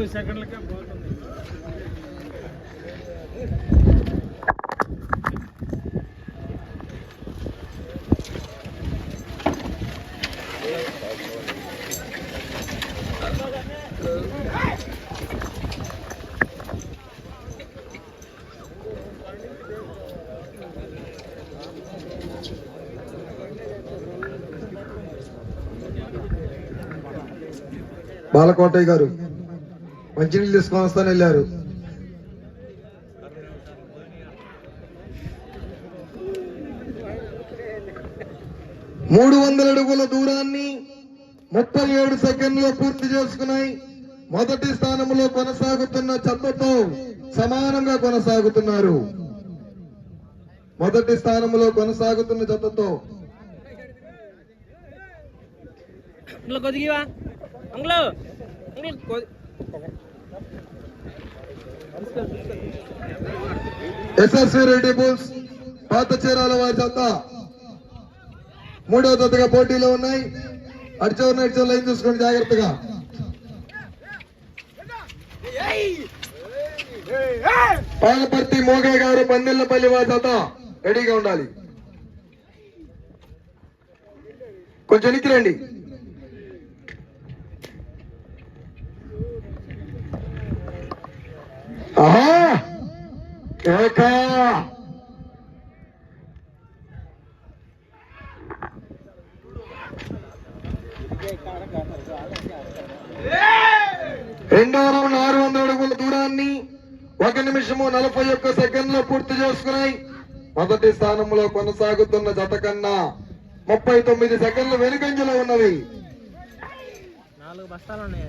ముప్పై సెకండ్లకే పోతుంది. బాలకోటయ్య గారు. మంచినీళ్ళు తీసుకొని వస్తాను వెళ్ళారు. మూడు వందల అడుగుల దూరాన్ని ముప్పై ఏడు సెకండ్లో పూర్తి చేసుకున్నాయి. మొదటి స్థానంలో కొనసాగుతున్న చెత్తతో సమానంగా కొనసాగుతున్నారు. మొదటి స్థానంలో కొనసాగుతున్న జతతో కొద్దిగా ఎస్ఎస్వి రెడ్డి బుల్స్ పాత చీరాల వారి జత. మూడవ జతగా పోటీలో ఉన్నాయి. అడిచవర్ నడిచే లైన్ చూసుకోండి జాగ్రత్తగా. పాలపర్తి మోగే గారు పందిల్లపల్లి వారి జత రెడీగా ఉండాలి. కొంచెం ఎక్కిరండి రండి ఆహా! రెండవ రౌండ్ ఆరు వందల అడుగుల దూరాన్ని ఒక నిమిషము నలభై ఒక్క సెకండ్లో పూర్తి చేసుకున్నాయి. మొదటి స్థానంలో కొనసాగుతున్న జత కన్నా ముప్పై తొమ్మిది సెకండ్లు వెనుకంజలో ఉన్నవి. నాలుగు బస్తాలు ఉన్నాయి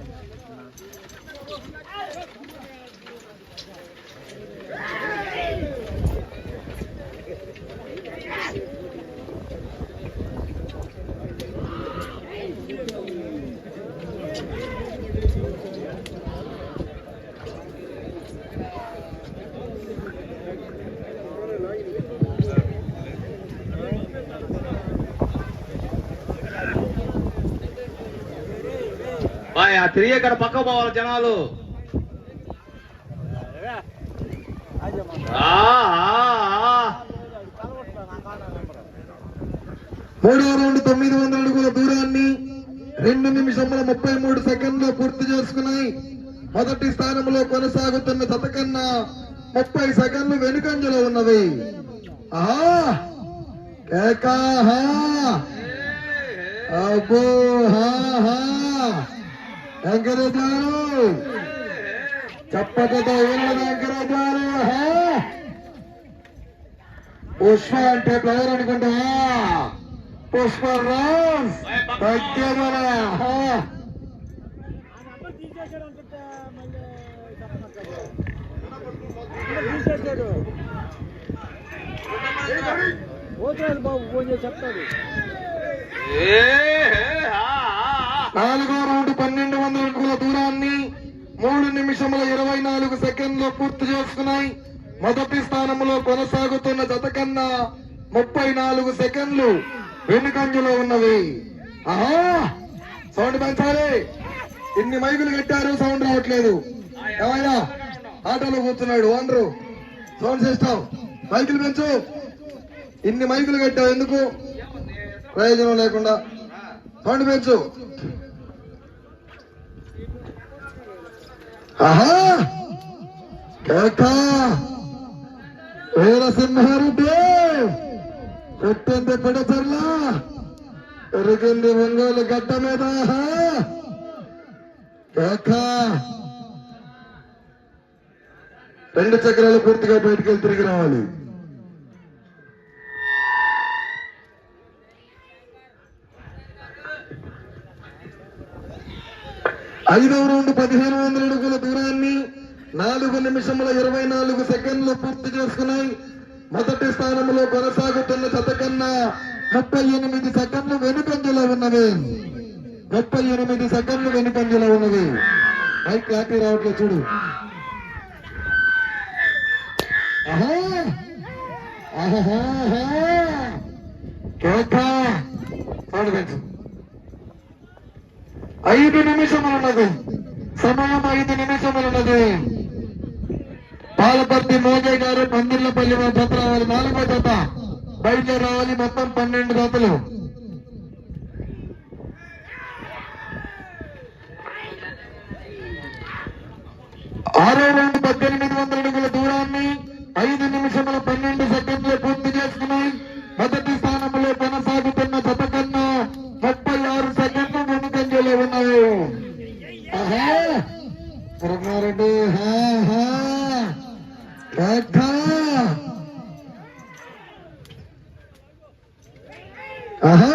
ఆ తిరిగి పక్క పోవాలి జనాలు. మూడో రౌండ్ తొమ్మిది వందల అడుగుల దూరాన్ని రెండు నిమిషముల ముప్పై మూడు సెకండ్లు పూర్తి చేసుకున్నాయి. మొదటి స్థానంలో కొనసాగుతున్న జత కన్నా ముప్పై సెకండ్లు వెనుకంజలో ఉన్నవి. ఆహా. అబ్బో హా వెంకటేశ్వరు చప్పటితో వీళ్ళ వెంకటేశ్వరు హా పుష్ప అంటే ప్లేయర్ అనుకుంటా పుష్ప రాజ్ దగ్గర హా. పోతురాజు బాబు ఫోన్ చేసి చెప్తాడు ఏ, ఏ, ఆ, ఆ, ఆ. నాలుగో రౌండ్. పన్నెండు వందల అడుగుల దూరాన్ని మూడు నిమిషముల ఇరవై నాలుగు సెకండ్లు పూర్తి చేసుకున్నాయి. మొదటి స్థానంలో కొనసాగుతున్న జత కన్నా ముప్పై నాలుగు సెకండ్లు వెనుకంజలో ఉన్నవి. ఆహా! సౌండ్ పెంచాలి. ఇన్ని మైకులు కట్టారు సౌండ్ రావట్లేదు. ఏమైనా ఆటోలో కూర్చున్నాడు ఓనరు. సౌండ్ సిస్టమ్ మైకులు పెంచు. ఇన్ని మైకులు కట్టావు ఎందుకు? ప్రయోజనం లేకుండా. సౌండ్ పెంచు. ఆహా! కేకా! వీరసింహారెడ్డి! పెట్టింది పిడచర్లా! పెరిగింది ఒంగోలు గడ్డ మీద కేకా! రెండు చక్రాలు పూర్తిగా బయటికి వెళ్ళి తిరిగి రావాలి. ఐదవ రౌండ్ పదిహేను వందల అడుగుల దూరాన్ని నాలుగు నిమిషముల ఇరవై నాలుగు సెకండ్లు పూర్తి చేసుకున్నాయి. మొదటి స్థానంలో కొనసాగుతున్న చతకన్నా ముప్పై ఎనిమిది సెకండ్లు వెనుకంజలో ఉన్నవి. ముప్పై ఎనిమిది సెకండ్లు వెనుకంజలో ఉన్నవి. మైక్ క్లారిటీ రావట్లేదు చూడు. ఆహా! ఆహాహా. కేకా. ఐదు నిమిషములున్నది. సమయం ఐదు నిమిషములున్నది. పాలపర్తి మోజయ్ గారు పందిర్లపల్లి వారి జత రావాలి. నాలుగో జత. బయట రావాలి మొత్తం పన్నెండు జతలు. ఆరో రెండు పద్దెనిమిది వందల అడుగుల దూరాన్ని ఐదు నిమిషముల పని ఏకా. ఆహా.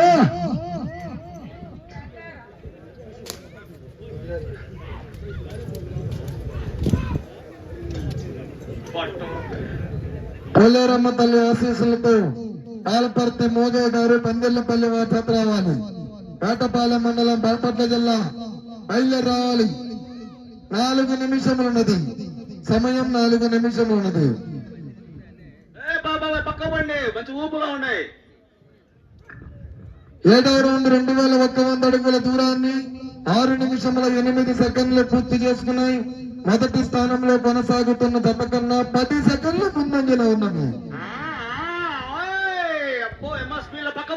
కొల్లేరమ్మ తల్లి ఆశీస్సులతో కాలపర్తి మోజయ్య గారు పందిళ్ళపల్లి వారి చేత రావాలి. పేటపాలెం మండలం బాపట్ల జిల్లా బయలుదేరి రావాలి. నాలుగు నిమిషములున్నది సమయం నాలుగు ఊపుగా ఉన్నాయి. ఏడవ రౌండ్ రెండు వేల ఒక్క వంద అడుగుల దూరాన్ని ఆరు నిమిషముల ఎనిమిది సెకండ్లు పూర్తి చేసుకున్నాయి. మొదటి స్థానంలో కొనసాగుతున్న జత కన్నా పది సెకండ్లు ముందంజలో ఉన్నది ఎంఎస్పీ లో పక్క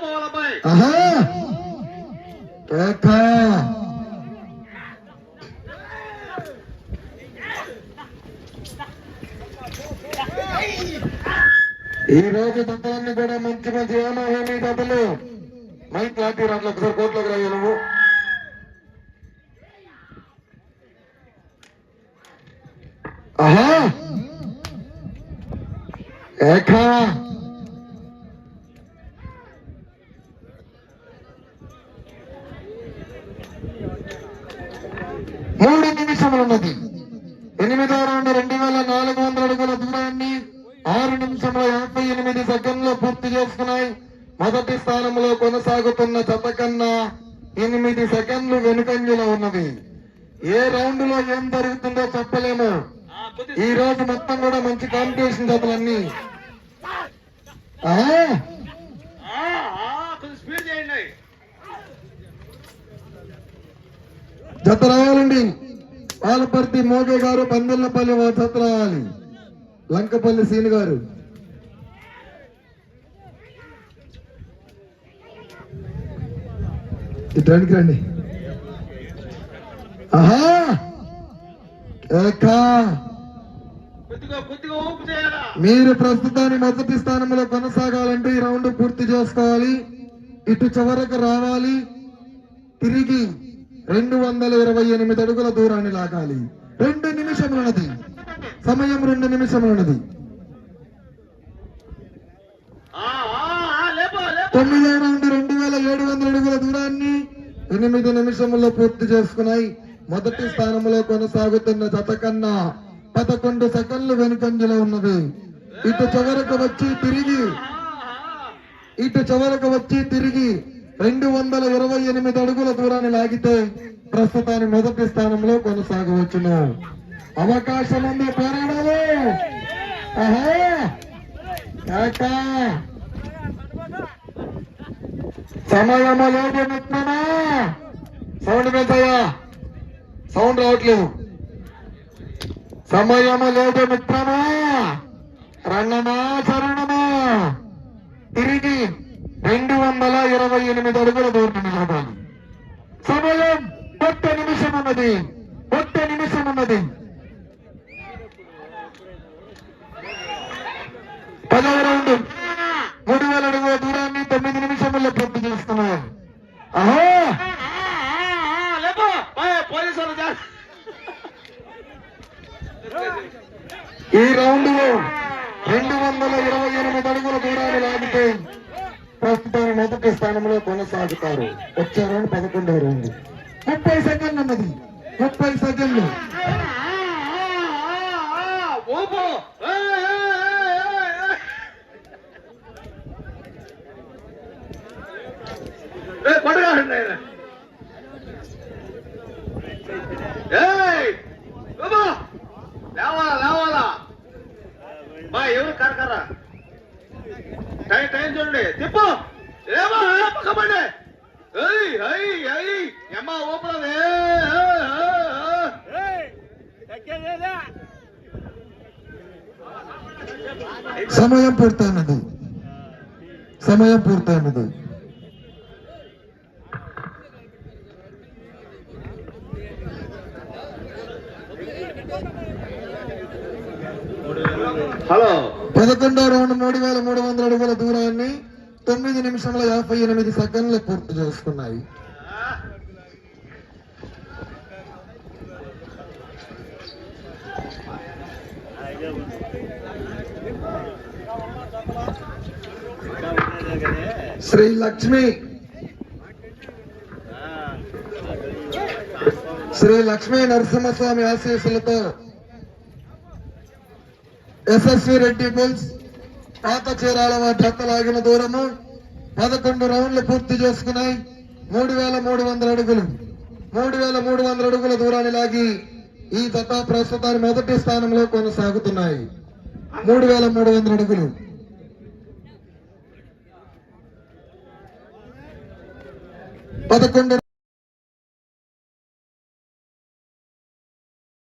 ఈ రోజు దంతాన్ని కూడా మంచి మంచి ఏమీ డబ్బులు? మైక్ లాంటి రాట్లు ఒకసారి కోట్లోకి రాయ నువ్వు. ఆహా! ఏకా? మూడు నిమిషములు ఉన్నది ఎనిమిదో రౌండ్ రెండు వేల నాలుగు వందల అడుగుల దూరాన్ని ఆరు నిమిషముల యాభై ఎనిమిది సెకండ్లు పూర్తి చేసుకున్నాయి మొదటి స్థానంలో కొనసాగుతున్న జత కన్నా ఎనిమిది సెకండ్లు వెనుకంజలో ఉన్నది ఏ రౌండ్లో ఏం జరుగుతుందో చెప్పలేము ఆ, కొద్ది ఈ రోజు మొత్తం కూడా మంచి కాంపిటీషన్ జతలన్నీ ఆ, ఆ, ఆ, కొంచెం స్పీడ్ చేయండి జత రావాలండి. పాలపర్తి మోగే గారు పందిళ్ళపల్లి జత రావాలి. లంకపల్లి సీని గారు. ఇటు రండి. ఆహా ఏకా. కొద్దిగా కొద్దిగా ఊపు చేయాలా మీరు ప్రస్తుతాన్ని మొదటి స్థానంలో కొనసాగాలంటే ఈ రౌండ్ పూర్తి చేసుకోవాలి. ఇటు చివరకు రావాలి. తిరిగి రెండు వందల ఇరవై ఎనిమిది అడుగుల దూరాన్ని లాగాలి. రెండు నిమిషములున్నది. సమయం రెండు నిమిషములున్నది. తొమ్మిదో రౌండ్ రెండు వేల ఏడు వందల అడుగుల దూరాన్ని ఎనిమిది నిమిషముల్లో పూర్తి చేసుకున్నాయి. మొదటి స్థానంలో కొనసాగుతున్న జత కన్నా పదకొండు సెకండ్లు వెనుకంజలో ఉన్నది. ఇటు చివరకు వచ్చి తిరిగి ఇటు చివరకు వచ్చి తిరిగి రెండు వందల ఇరవై ఎనిమిది అడుగుల దూరాన్ని లాగితే ప్రస్తుతాన్ని మొదటి స్థానంలో కొనసాగవచ్చును. అవకాశం ఉంది పోరాడాలి సమయము లేదు మిత్రమా సౌండ్ పెద్దయ్యా సౌండ్ రావట్లేదు. సమయము లేదు మిత్రమా. రణమా చరణమా తిరిగి రెండు వందల ఇరవై ఎనిమిది అడుగుల దూరం నిలబడాలి. సమయం ఒక్క నిమిషం ఉన్నది. ఒక్క నిమిషం ఉన్నది. పదవ రౌండ్ మూడు వేల అడుగుల దూరాన్ని తొమ్మిది నిమిషముల్లో పూర్తి చేస్తున్నారు అహో లేపో పోయ్, పోలీసు వాళ్ళు జా- ఈ రౌండ్లో రెండు వందల ఇరవై ఎనిమిది అడుగుల దూరాన్ని లాగితే ప్రస్తుతం మొదటి స్థానంలో కొనసాగుతారు వచ్చే రౌండ్ పదకొండవ రౌండ్ ముప్పై సెకండ్లు ఉన్నది ముప్పై సెకండ్లు ఆ, ఆ, ఆ, ఊపు ఏయ్, ఏయ్, ఏయ్, ఏయ్, ఏయ్. ఏయ్, పండుగ ఆడండి. ఏయ్ సెకండ్లు లేవాలా లేవాలా? బా ఎవరు కరకరా టైం టైం చూడండి. తిప్పు. ఏమా పక్కబండి ఏయ్ ఏయ్ ఏయ్. ఎమ్మ ఊపలది సమయం పూర్తయినది. సమయం పూర్తయినది. హలో. పదకొండో రౌండ్ మూడు వేల మూడు వందల అడుగుల దూరాన్ని తొమ్మిది నిమిషముల యాభై ఎనిమిది సెకండ్లు పూర్తి చేసుకున్నాయి. శ్రీ లక్ష్మి. శ్రీ లక్ష్మీ నరసింహస్వామి ఆశీస్సులతో ఎస్ఎస్వి రెడ్డి బుల్స్ పాత చీరాల వారి దూరము పదకొండు రౌండ్లు పూర్తి చేసుకున్నాయి. మూడు వేల మూడు వందల అడుగులు. మూడు వేల మూడు వందల అడుగుల దూరాన్ని లాగి ఈ జత ప్రస్తుతాన్ని మొదటి స్థానంలో కొనసాగుతున్నాయి. మూడు వేల మూడు వందల అడుగులు. పదకొండు